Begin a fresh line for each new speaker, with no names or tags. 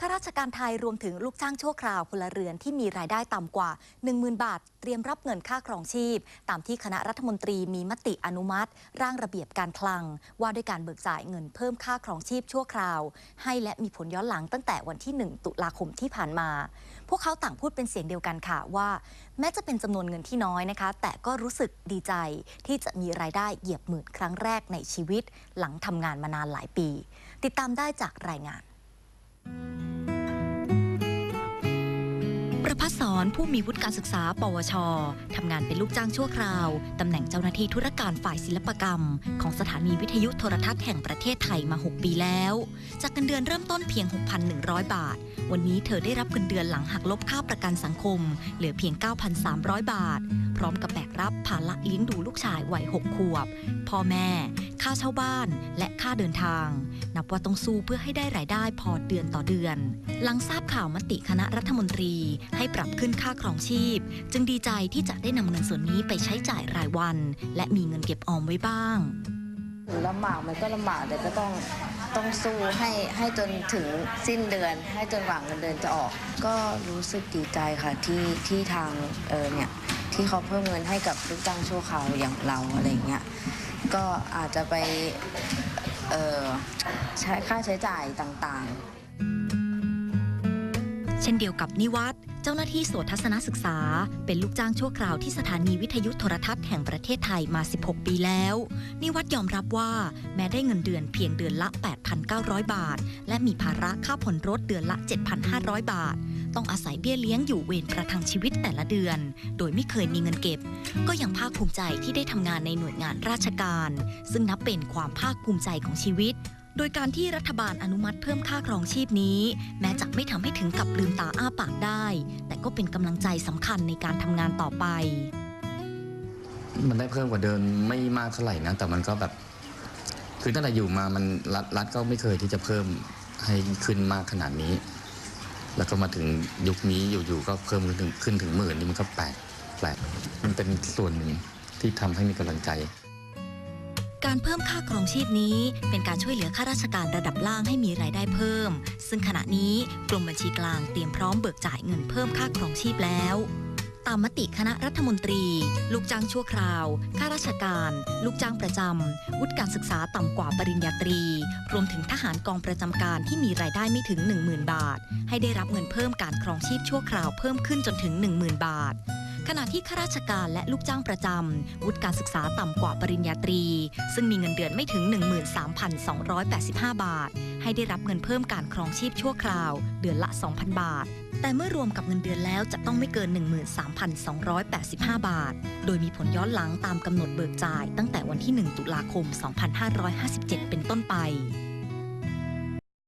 ข้าราชการไทยรวมถึงลูกจ้างชั่วคราวพลเรือนที่มีรายได้ต่ำกว่า 10,000 บาท เตรียมรับเงินค่าครองชีพ ตามที่คณะรัฐมนตรีมีมติอนุมัติ ร่างระเบียบการคลัง ว่าด้วยการเบิกจ่ายเงินเพิ่มค่าครองชีพชั่วคราว ให้และมีผลย้อนหลังตั้งแต่วันที่ 1 ตุลาคมที่ผ่านมา พวกเขาต่างพูดเป็นเสียงเดียวกันค่ะว่า แม้จะเป็นจำนวนเงินที่น้อยนะคะ แต่ก็รู้สึกดีใจที่จะมีรายได้เหยียบหมื่นครั้งแรกในชีวิต หลังทำงานมานานหลายปี ติดตามได้จากรายงาน ประพัฒสอนผู้มีวุฒิการศึกษา ปวช ทำงานเป็นลูกจ้างชั่วคราว ตำแหน่งเจ้าหน้าที่ธุรการฝ่ายศิลปกรรม ของสถานีวิทยุโทรทัศน์แห่งประเทศไทยมา 6 ปีแล้ว จากเงินเดือนเริ่มต้นเพียง 6,100 บาท วันนี้เธอได้รับเงินเดือนหลังหักลบค่าประกันสังคม เหลือเพียง 9,300 บาท พร้อมกับแบกรับภาระเลี้ยงดูลูกชายวัย6ขวบ พ่อแม่ ค่าเช่าบ้าน และค่าเดินทาง นับว่าต้องสู้เพื่อให้ได้รายได้พอเดือนต่อเดือน หลังทราบข่าวมติคณะรัฐมนตรีให้ปรับขึ้นค่าครองชีพ จึงดีใจที่จะได้นำเงินส่วนนี้ไปใช้จ่ายรายวัน และมีเงินเก็บออมไว้บ้าง
ลำบากมันก็ลำบากแต่ก็ต้องต้องสู้ให้ให้จนถึงสิ้นเดือน ให้จนกว่าเงินเดือนจะออก ก็รู้สึกดีใจค่ะที่ที่ทางเออเนี่ยที่เขาเพิ่มเงินให้กับลูกจ้างชั่วคราวอย่างเราอะไรอย่างเงี้ย ก็อาจจะไปใช้ค่าใช้จ่ายต่างๆ
เช่นเดียวกับนิวัต เจ้าหน้าที่สวดทัศนศึกษา เป็นลูกจ้างชั่วคราวที่สถานีวิทยุโทรทัศน์แห่งประเทศไทยมา 16 ปีแล้วนิวัตยอมรับว่าแม้ได้เงินเดือนเพียงเดือนละ 8,900 บาท และมีภาระค่าผ่อนรถเดือนละ 7,500 บาท ต้องอาศัยเบี้ยเลี้ยงอยู่เวรประทังชีวิตแต่ละเดือน โดยไม่เคยมีเงินเก็บ ก็ยังภาคภูมิใจที่ได้ทำงานในหน่วยงานราชการ ซึ่งนับเป็นความภาคภูมิใจของชีวิต โดยการที่รัฐบาลอนุมัติเพิ่มค่าครองชีพนี้ แม้จะไม่ทำให้ถึงกับลืมตาอ้าปากได้ แต่ก็เป็นกำลังใจสำคัญในการทำงานต่อไป
มันได้เพิ่มกว่าเดิมไม่มากเท่าไหร่นะ แต่มันก็แบบ คือตั้งแต่อยู่มามันรัฐรัฐก็ไม่เคยที่จะเพิ่มให้ขึ้นมากขนาดนี้ แล้วก็มาถึงยุคนี้อยู่ๆก็เพิ่มขึ้นถึงขึ้นถึงหมื่นนี่มันก็แปลกแปลกมันเป็นส่วนหนึ่งที่ทำให้มีกำลังใจ
การเพิ่มค่าครองชีพนี้ เป็นการช่วยเหลือข้าราชการระดับล่างให้มีรายได้เพิ่ม ซึ่งขณะนี้กรมบัญชีกลางเตรียมพร้อมเบิกจ่ายเงินเพิ่มค่าครองชีพแล้ว ตามมติคณะรัฐมนตรี ลูกจ้างชั่วคราว ข้าราชการ ลูกจ้างประจำ วุฒิการศึกษาต่ำกว่าปริญญาตรี รวมถึงทหารกองประจำการที่มีรายได้ไม่ถึง 10,000 บาท ให้ได้รับเงินเพิ่มการครองชีพชั่วคราวเพิ่มขึ้นจนถึง 10,000 บาท ขณะที่ข้าราชการและลูกจ้างประจำ วุฒิการศึกษาต่ำกว่าปริญญาตรี ซึ่งมีเงินเดือนไม่ถึง 13,285 บาท ให้ได้รับเงินเพิ่มการครองชีพชั่วคราว เดือนละ 2,000 บาท แต่เมื่อรวมกับเงินเดือนแล้วจะต้องไม่เกิน 13,285 บาท โดยมีผลย้อนหลังตามกำหนดเบิกจ่าย ตั้งแต่วันที่ 1 ตุลาคม 2557 เป็นต้นไป